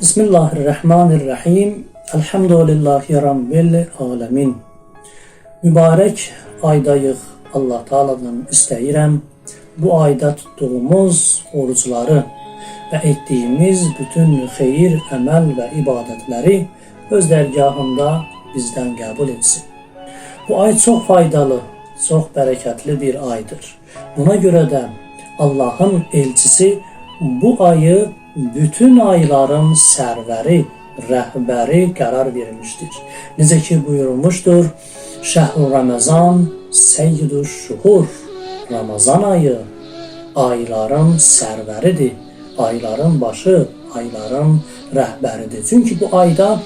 Bismillahirrahmanirrahim. Elhamdülillahi Rabbil alemin. Mübarek aydayıq Allah Taala'dan istəyirəm bu ayda tuttuğumuz oruçları və etdiyimiz bütün xeyir, əməl və ibadətləri öz dərgahında bizdən qəbul etsin. Bu ay çox faydalı, çox bərəkətli bir aydır. Buna görə də Allahın elçisi bu ayı bütün ayların sərvəri, rəhbəri qərar verilmişdir. Necə ki buyurulmuşdur, Şəhr Ramazan Seyyidu Şuhur. Ramazan ayı ayların sərvəridir, ayların başı, ayların rəhbəridir. Çünki bu ayda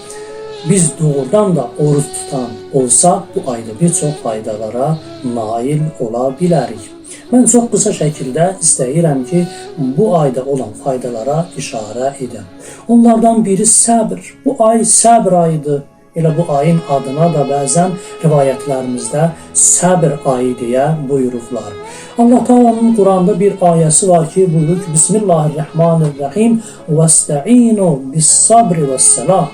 biz doğrudan da oruç tutan olsa bu ayda bir çox faydalara nail ola bilərik. Mən çox qısa şəkildə istəyirəm ki, bu ayda olan faydalara işarə edəm. Onlardan biri səbr. Bu ay səbr ayıdır. Elə bu ayın adına da bəzən rivayətlərimizdə səbr ayı deyə buyurublar. Allah Taala'nın Quranda bir ayəsi var ki, buyurur ki, Bismillahirrahmanirrahim Vəstəinu bis-sabri vəs-səlah.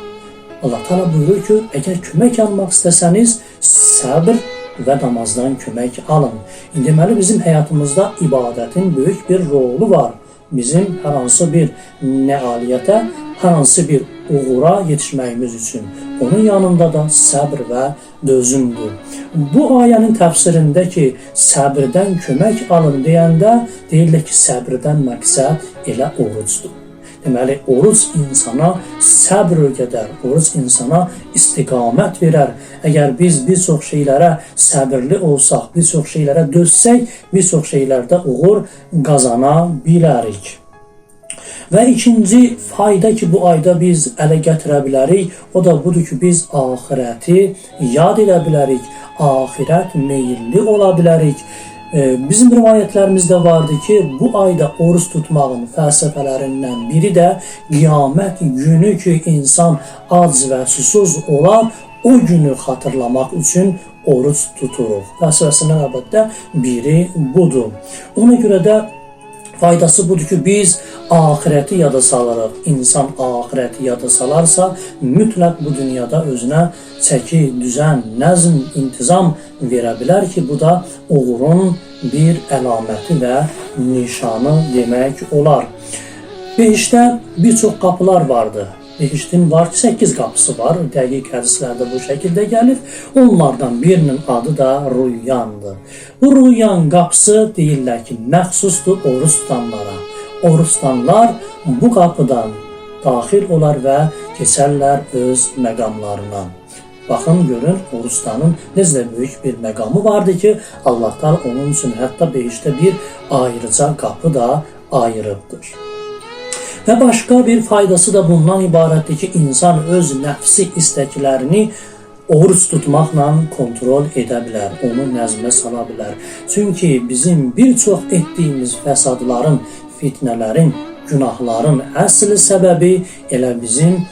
Allah Teala buyurur ki, əgər kömək almaq istəsəniz, səbr və namazdan kömək alın. Deməli bizim həyatımızda ibadətin böyük bir rolu var. Bizim hər hansı bir nəaliyyətə, hər hansı bir uğura yetişməyimiz üçün. Onun yanında da səbr və dözümdür. Bu ayənin təfsirində ki, səbirdən kömək alın deyəndə deyirlər ki, səbirdən məqsəd elə orucdur. Deməli, oruc insana səbr öyrədər, oruc insana istiqamət verər. Əgər biz bir çox şeylərə səbirli olsaq, bir çox şeylərə dözsək, bir çox şeylərdə uğur qazana bilərik. Və ikinci fayda ki, bu ayda biz ələ gətirə bilərik, o da budur ki, biz axirəti yad edə bilərik, axirət meyilli ola bilərik. Ee, bizim rivayətlərimizdə vardı ki, bu ayda oruç tutmağın fəlsəfələrindən biri də qiyamət günü ki, insan ac və susuz olar, o günü xatırlamaq üçün oruç tuturuq. Fəlsəfəsindən əlbəttə biri budur. Ona görə də Faydası budur ki, biz ahireti yada salarıq. İnsan ahireti yada salarsa, mütləq bu dünyada özünə çəki, düzən, nəzm, intizam verə bilər ki, bu da uğurun bir əlaməti və nişanı demək olar. Behişdə bir çox qapılar vardı. Behiştin var 8 qapısı var. Dəqiq hədislərdə bu şəkildə gəlir. Onlardan birinin adı da Ruyyandır. Bu Ruyyan qapısı deyirlər ki, məxsusdur oruç tutanlara. Oruç tutanlar bu qapıdan daxil olar və keçərlər öz məqamlarına. Baxın görün Orustanın necə böyük bir məqamı vardı ki, Allah onun üçün hətta behişdə bir ayrıca qapı da ayırıbdır. Və başqa bir faydası da bundan ibarətdir ki, insan öz nəfsi istəklərini oruç tutmaqla kontrol edə bilər, onu nəzmə sala bilər. Çünki bizim bir çox etdiyimiz fəsadların, fitnələrin, günahların əsl səbəbi elə bizim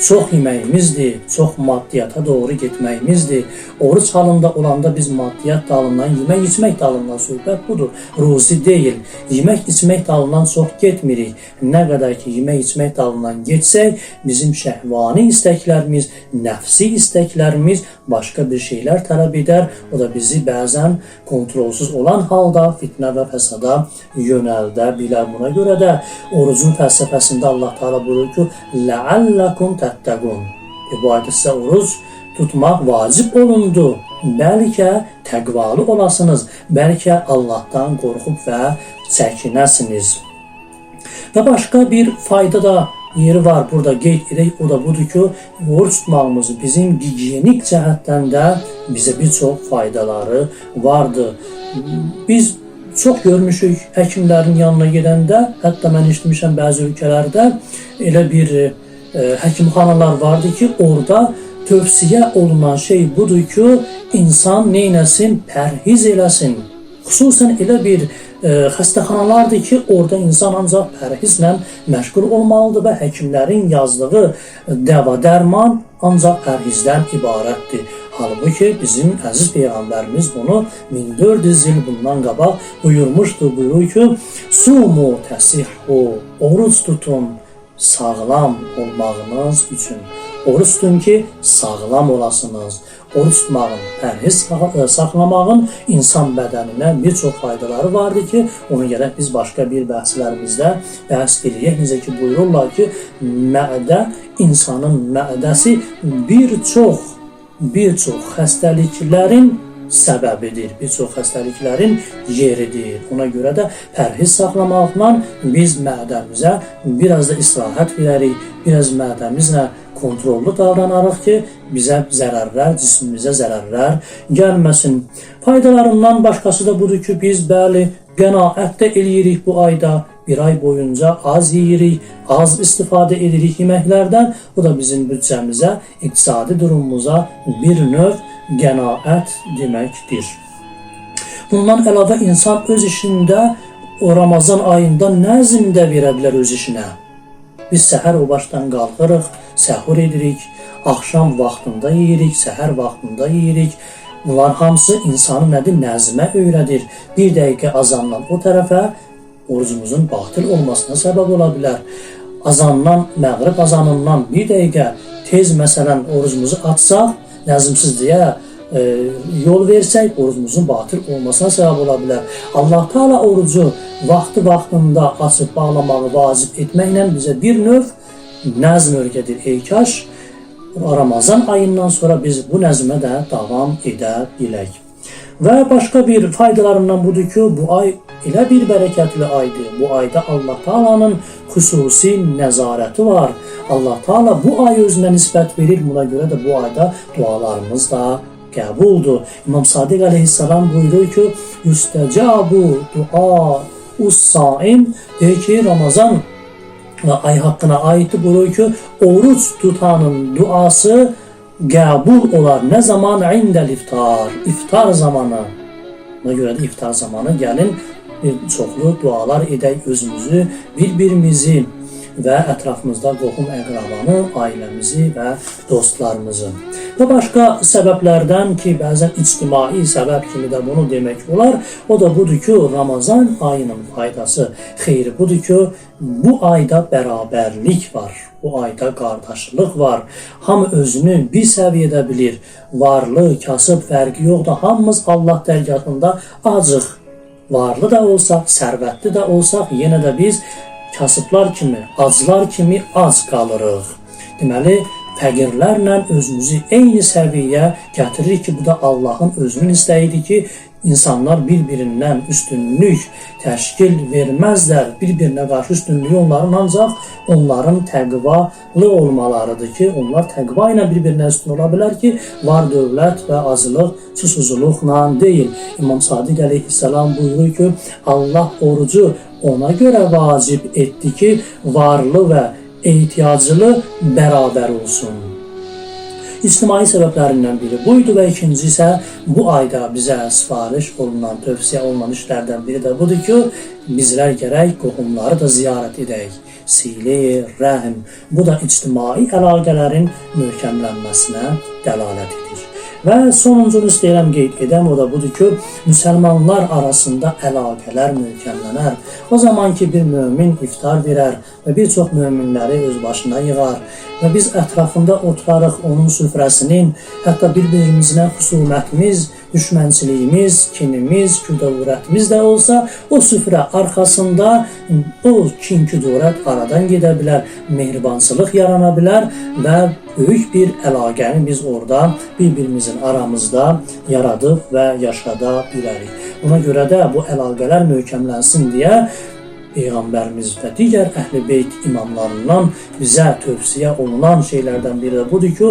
çox yeməyimizdir, çox maddiyyata doğru getməyimizdir. Oruç halında olanda biz maddiyyat dalından, yemək içmək dalından söhbət budur. Ruzi deyil. Yemək içmək dalından çox getmirik. Nə qədər ki yemək içmək dalından getsək, bizim şəhvani istəklərimiz, nəfsi istəklərimiz başqa bir şeylər tələb edər. O da bizi bəzən kontrolsuz olan halda fitnə və fəsada yönəldə bilər. Buna görə də orucun fəlsəfəsində Allah Teala buyurur ki: "La'allakum E, ayda sizə oruc tutmaq vacib olundu. Bəlkə təqvalı olasınız, bəlkə Allahdan qorxub və çəkinəsiniz. Və başqa bir fayda da yeri var burada qeyd edək, o da budur ki, oruç tutmağımız bizim gigiyenik cəhətdən də bizə bir çox faydaları vardır. Biz çox görmüşük həkimlərin yanına gedəndə, hətta mən eşitmişəm bəzi ölkələrdə elə bir həkimxanalar vardı ki, orada tövsiyə olunan şey budur ki, insan neynəsin, pərhiz eləsin. Xüsusən elə bir e, xəstəxanalardır ki, orada insan ancaq pərhizlə məşğul olmalıdır və həkimlərin yazdığı dəva dərman ancaq pərhizdən ibarətdir. Halbuki bizim əziz peyğəmbərimiz bunu 1400 il bundan qabaq buyurmuşdu. Buyurur ki, sumu təsihu, oruç tutun, sağlam olmağınız üçün. Oruç tutun ki sağlam olasınız. Oruç tutmağın, pərhiz sa- saxlamağın insan bədəninə bir çox faydaları vardır ki, onu gərək biz başqa bir bəhslərimizdə bəhs edəyik. Necə ki buyururlar ki, mədə insanın mədəsi bir çox bir çox xəstəliklərin səbəbidir. Bir çox xəstəliklərin yeridir. Ona görə də pərhiz saxlamaqla biz mədəmizə biraz da istirahət verərik, biraz mədəmizlə kontrollu davranarıq ki, bizə zərərlər, cismimizə zərərlər gəlməsin. Faydalarından başqası da budur ki, biz bəli qənaət də eləyirik bu ayda. Bir ay boyunca az yeyirik, az istifadə edirik yeməklərdən. Bu da bizim büdcəmizə, iqtisadi durumumuza bir növ qənaət deməkdir. Bundan əlavə insan öz işində o Ramazan ayında nəzm də verə bilər öz işinə. Biz səhər o başdan qalxırıq, səhur edirik, axşam vaxtında yeyirik, səhər vaxtında yeyirik. Bunlar hamısı insanı nədir? Nəzmə öyrədir. Bir dəqiqə azandan o tərəfə orucumuzun batıl olmasına səbəb ola bilər. Azandan, məğrib azanından bir dəqiqə tez məsələn orucumuzu açsaq, nəzmsizliyə e, yol versək orucumuzun batıl olmasına səbəb ola bilər. Allah Taala orucu vaxtı vaxtında açıb bağlamağı vacib etməklə bizə bir növ nəzm öyrədir. Ey kaş Ramazan ayından sonra biz bu nəzmə də davam edə bilək. Və başqa bir faydalarından budur ki, bu ay elə bir bərəkətli aydır. Bu ayda Allah Taala'nın xüsusi nəzarəti var. Allah Taala bu ay özünə nisbət verir. Buna görə də bu ayda dualarımız da qəbuldur. İmam Sadiq əleyhissalam buyurur ki, "Yüstəcabu dua us-saim" deyir ki, Ramazan ay haqqına aiddir. Buyurur ki, oruç tutanın duası qəbul olar. Nə zaman? İndəl iftar. İftar zamanı. Buna görə də iftar zamanı gəlin bir çoxlu dualar edək özümüzü, bir-birimizi və ətrafımızda qohum əqrabanı, ailəmizi və dostlarımızı. Və başqa səbəblərdən ki, bəzən ictimai səbəb kimi də bunu demək olar, o da budur ki, Ramazan ayının faydası, xeyri budur ki, bu ayda bərabərlik var. Bu ayda qardaşlıq var. Hamı özünü bir səviyyədə bilir. Varlı, kasıb fərqi yoxdur. Hamımız Allah dərgahında acıq. Varlı da olsaq, sərvətli də olsaq, yenə də biz kasıblar kimi, aclar kimi az qalırıq. Deməli, fəqirlərlə özümüzü eyni səviyyə gətiririk ki, bu da Allahın özünün istəyidir ki, insanlar bir-birindən üstünlük təşkil verməzlər. Bir-birinə qarşı üstünlüyü onların ancaq onların təqvalı olmalarıdır ki, onlar təqva ilə bir-birinə üstün ola bilər ki, var dövlət və azlıq susuzluqla deyil. İmam Sadiq əleyhissalam buyurur ki, Allah orucu ona görə vacib etdi ki, varlı və ehtiyaclı bərabər olsun. İctimai səbəblərindən biri buydu və ikinci isə bu ayda bizə sifariş olunan, tövsiyə olunan işlərdən biri də budur ki, bizlər gərək qohumları da ziyarət edək. Sili, rəhm, bu da ictimai əlaqələrin möhkəmlənməsinə dəlalət edir. Və sonuncunu istəyirəm qeyd edəm, o da budur ki, müsəlmanlar arasında əlaqələr möhkəmlənər. O zaman ki, bir mömin iftar verər və bir çox möminləri öz başına yığar və biz ətrafında oturarıq onun süfrəsinin, hətta bir-birimizlə xusumətimiz, düşmənçiliyimiz, kinimiz, küdavurətimiz də olsa, o süfrə arxasında o kin-küdurət aradan gedə bilər, mehribansılıq yarana bilər və böyük bir əlaqəni biz orada bir-birimizin aramızda yaradıb və yaşada bilərik. Buna görə də bu əlaqələr möhkəmlənsin deyə Peyğəmbərimiz və digər əhl-i beyt imamlarından bizə tövsiyə olunan şeylərdən biri də budur ki,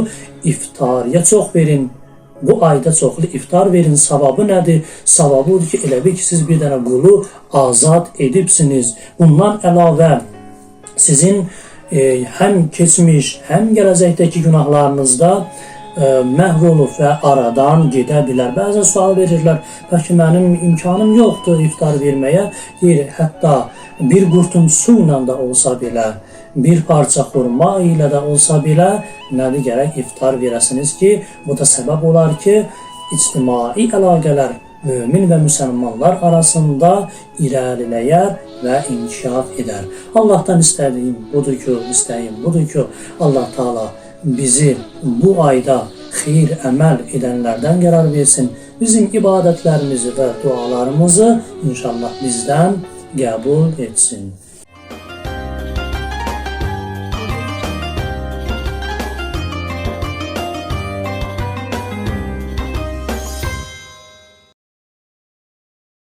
iftariyə çox verin. Bu ayda çoxlu iftar verin. Savabı nədir? Savabı odur ki, elə bil ki, siz bir dənə qulu azad edibsiniz. Bundan əlavə sizin e, həm keçmiş, həm gələcəkdəki günahlarınızda e, məhv olub və aradan gedə bilər. Bəzən sual verirlər, bəlkə mənim imkanım yoxdur iftar verməyə. Deyir, hətta bir qurtum su ilə də olsa belə, bir parça xurma ilə də olsa belə, nədir gərək iftar verəsiniz ki, bu da səbəb olar ki, ictimai əlaqələr mümin ve Müslümanlar arasında ilerleyer ve inkişaf eder. Allah'tan istediğim budur ki, isteğim budur ki Allah Teala bizi bu ayda hayır emel edenlerden karar versin. Bizim ibadetlerimizi ve dualarımızı inşallah bizden kabul etsin.